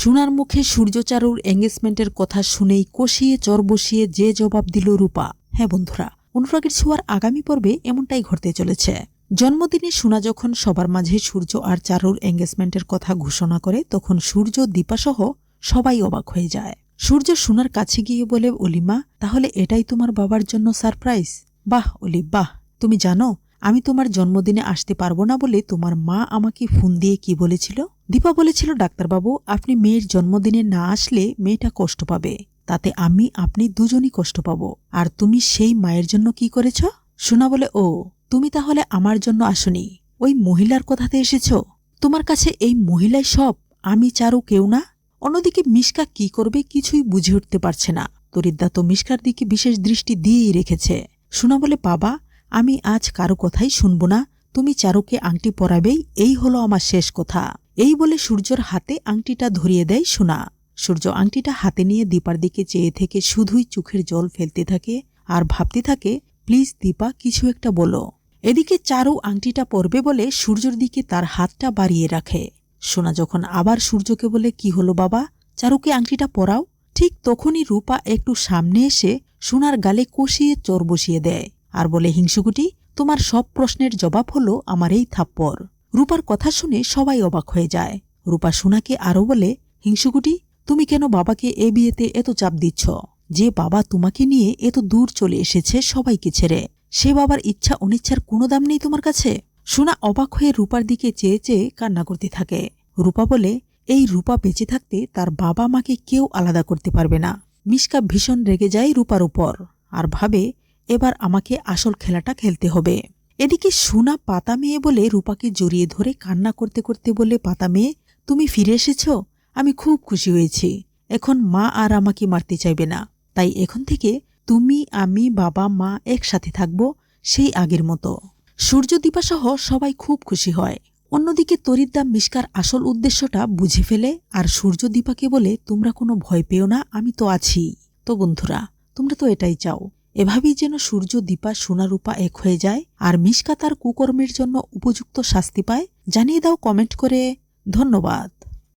সোনার মুখে সূর্যচারুর এঙ্গেজমেন্টের কথা শুনেই কষিয়ে চর বসিয়ে যে জবাব দিল রূপা হ্যাঁ বন্ধুরা, অনুরাগের ছোঁয়ার আগামী পর্বে এমনটাই ঘটতে চলেছে। জন্মদিনে সোনা যখন সবার মাঝে সূর্য আর চারুর এঙ্গেজমেন্টের কথা ঘোষণা করে, তখন সূর্য, দীপাসহ সবাই অবাক হয়ে যায়। সূর্য সোনার কাছে গিয়ে বলে, অলিমা, তাহলে এটাই তোমার বাবার জন্য সারপ্রাইজ বাহ, অলি, বাহ, তুমি জানো আমি তোমার জন্মদিনে আসতে পারব না বলে তোমার মা আমাকে ফোন দিয়ে কি বলেছিল? দীপা বলেছিল, ডাক্তারবাবু, আপনি মেয়ের জন্মদিনে না আসলে মেয়েটা কষ্ট পাবে। তাতে আমি, আপনি দুজনই কষ্ট পাবো। আর তুমি সেই মায়ের জন্য কি করেছ? শোনা বলে, ও, তুমি তাহলে আমার জন্য আসনি। ওই মহিলার কথাতে এসেছ? তোমার কাছে এই মহিলাই সব, আমি চারু কেউ না? অন্যদিকে মিশকা কি করবে কিছুই বুঝে উঠতে পারছে না। তরিদ্দা তো মিশকার দিকে বিশেষ দৃষ্টি দিয়েই রেখেছে। শোনা বলে, বাবা আমি আজ কারও কথাই শুনব না, তুমি চারুকে আংটি পরাবেই, এই হলো আমার শেষ কথা। এই বলে সূর্যর হাতে আংটিটা ধরিয়ে দেয় সোনা। সূর্য আংটিটা হাতে নিয়ে দীপার দিকে চেয়ে থেকে শুধুই চোখের জল ফেলতে থাকে আর ভাবতে থাকে, প্লিজ দীপা, কিছু একটা বলো। এদিকে চারু আংটিটা পরবে বলে সূর্যর দিকে তার হাতটা বাড়িয়ে রাখে। সোনা যখন আবার সূর্যকে বলে, কি হলো বাবা? চারুকে আংটিটা পরাও? ঠিক তখনই রূপা একটু সামনে এসে সোনার গালে কষিয়ে চোর বসিয়ে দেয়। আর বলে, হিংসুকুটি, তোমার সব প্রশ্নের জবাব হলো আমার এই থাপ্পড় রূপার কথা শুনে সবাই অবাক হয়ে যায়। রূপা সোনাকে আরও বলে, হিংসুকুটি, তুমি কেন বাবাকে এ বিয়েতে এত চাপ দিচ্ছ? যে বাবা তোমাকে নিয়ে এত দূর চলে এসেছে সবাইকে ছেড়ে। সে বাবার ইচ্ছা অনিচ্ছার কোনো দাম নেই তোমার কাছে? সোনা অবাক হয়ে রূপার দিকে চেয়ে চেয়ে কান্না করতে থাকে। রূপা বলে, এই রূপা বেঁচে থাকতে তার বাবা মাকে কেউ আলাদা করতে পারবে না। মিশকা ভীষণ রেগে যায় রূপার উপর। আর ভাবে এবার আমাকে আসল খেলাটা খেলতে হবে। এদিকে সোনা পাতা মেয়ে বলে রূপাকে জড়িয়ে ধরে কান্না করতে করতে বলে, পাতা মেয়ে, তুমি ফিরে এসেছ? আমি খুব খুশি হয়েছি। এখন মা আর আমাকে মারতে চাইবে না। তাই এখন থেকে তুমি, আমি, বাবা, মা একসাথে থাকব সেই আগের মতো। সূর্যদীপাসহ সবাই খুব খুশি হয়। অন্যদিকে তরিদ্দা মিশকার আসল উদ্দেশ্যটা বুঝে ফেলে আর সূর্য দীপাকে বলে, তোমরা কোনো ভয় পেও না, আমি তো আছি। তো বন্ধুরা, তোমরা তো এটাই চাও। এভাবেই যেন সূর্য দীপা সোনারূপা এক হয়ে যায় আর মিশকা তার কুকর্মের জন্য উপযুক্ত শাস্তি পায়, জানিয়ে দাও কমেন্ট করে। ধন্যবাদ।